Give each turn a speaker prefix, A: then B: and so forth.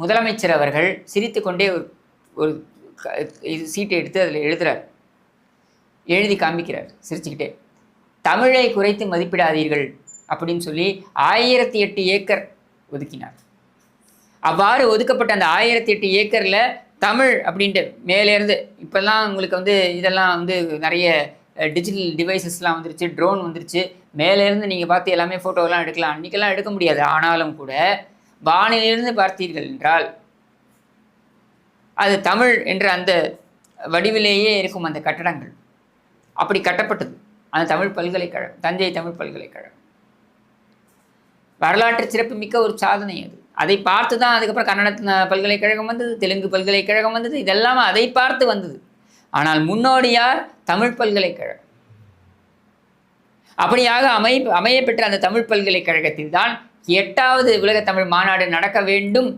A: முதலமைச்சர் அவர்கள் சிரித்து கொண்டே ஒரு ஒரு சீட்டை எடுத்து அதில் எழுதுகிறார் எழுதி காமிக்கிறார் சிரிச்சுக்கிட்டே. தமிழை குறைத்து மதிப்பிடாதீர்கள் அப்படின்னு சொல்லி ஆயிரத்தி எட்டு ஏக்கர் ஒதுக்கினார். அவ்வாறு ஒதுக்கப்பட்ட அந்த ஆயிரத்தி எட்டு ஏக்கரில் தமிழ் அப்படின்ட்டு மேலேருந்து இப்போல்லாம் உங்களுக்கு வந்து இதெல்லாம் வந்து நிறைய டிஜிட்டல் டிவைசஸ்லாம் வந்துருச்சு ட்ரோன் வந்துருச்சு. மேலேருந்து நீங்கள் பார்த்து எல்லாமே ஃபோட்டோலாம் எடுக்கலாம். அன்றைக்கெல்லாம் எடுக்க முடியாது. ஆனாலும் கூட வானிலிருந்து பார்த்தீர்கள் என்றால் அது தமிழ் என்ற அந்த வடிவிலேயே இருக்கும் அந்த கட்டடங்கள். அப்படி கட்டப்பட்டது. அந்த தமிழ் பல்கலைக்கழகம் தஞ்சை தமிழ் பல்கலைக்கழகம். வரலாற்று சிறப்பு மிக்க ஒரு சாதனை அது. அதை பார்த்து தான் அதுக்கப்புறம் கன்னட பல்கலைக்கழகம் வந்தது தெலுங்கு பல்கலைக்கழகம் வந்தது இதெல்லாம் அதை பார்த்து வந்தது. ஆனால் முன்னோடியார் தமிழ் பல்கலைக்கழகம். அப்படியாக அமை அமைய பெற்ற அந்த தமிழ் பல்கலைக்கழகத்தில் தான் எட்டாவது உலக தமிழ் மாநாடு நடக்க வேண்டும்.